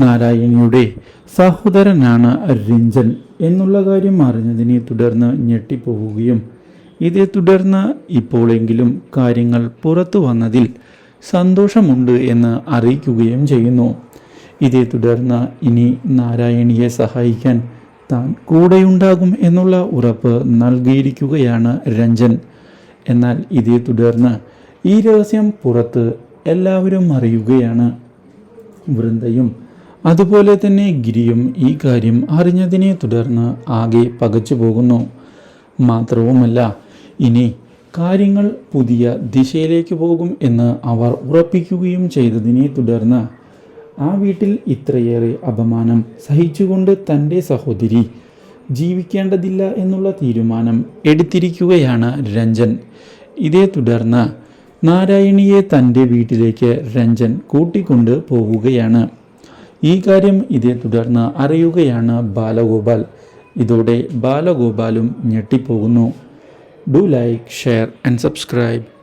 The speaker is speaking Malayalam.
നാരായണിയുടെ സഹോദരനാണ് രഞ്ജൻ എന്നുള്ള കാര്യം അറിഞ്ഞതിനെ തുടർന്ന് ഞെട്ടിപ്പോവുകയും ഇതേ തുടർന്ന് ഇപ്പോഴെങ്കിലും കാര്യങ്ങൾ പുറത്തു വന്നതിൽ സന്തോഷമുണ്ട് എന്ന് അറിയിക്കുകയും ചെയ്യുന്നു. ഇതേ തുടർന്ന് ഇനി നാരായണിയെ സഹായിക്കാൻ താൻ കൂടെയുണ്ടാകും എന്നുള്ള ഉറപ്പ് നൽകിയിരിക്കുകയാണ് രഞ്ജൻ. എന്നാൽ ഇതേ തുടർന്ന് ഈ രഹസ്യം പുറത്ത് എല്ലാവരും അറിയുകയാണ്. വൃന്ദയും അതുപോലെ തന്നെ ഗിരിയും ഈ കാര്യം അറിഞ്ഞതിനെ തുടർന്ന് ആകെ പകച്ചു പോകുന്നു. മാത്രവുമല്ല ഇനി കാര്യങ്ങൾ പുതിയ ദിശയിലേക്ക് പോകും എന്ന് അവർ ഉറപ്പിക്കുകയും ചെയ്തതിനെ തുടർന്ന് ആ വീട്ടിൽ ഇത്രയേറെ അപമാനം സഹിച്ചുകൊണ്ട് തന്റെ സഹോദരി ജീവിക്കേണ്ടതില്ല എന്നുള്ള തീരുമാനം എടുത്തിരിക്കുകയാണ് രഞ്ജൻ. ഇതേ തുടർന്ന് നാരായണിയെ തന്റെ വീട്ടിലേക്ക് രഞ്ജൻ കൂട്ടിക്കൊണ്ട് പോവുകയാണ്. ഈ കാര്യം ഇതേ തുടർന്ന് അറിയുകയാണ് ബാലഗോപാൽ. ഇതോടെ ബാലഗോപാലും ഞെട്ടിപ്പോകുന്നു. Do like share and subscribe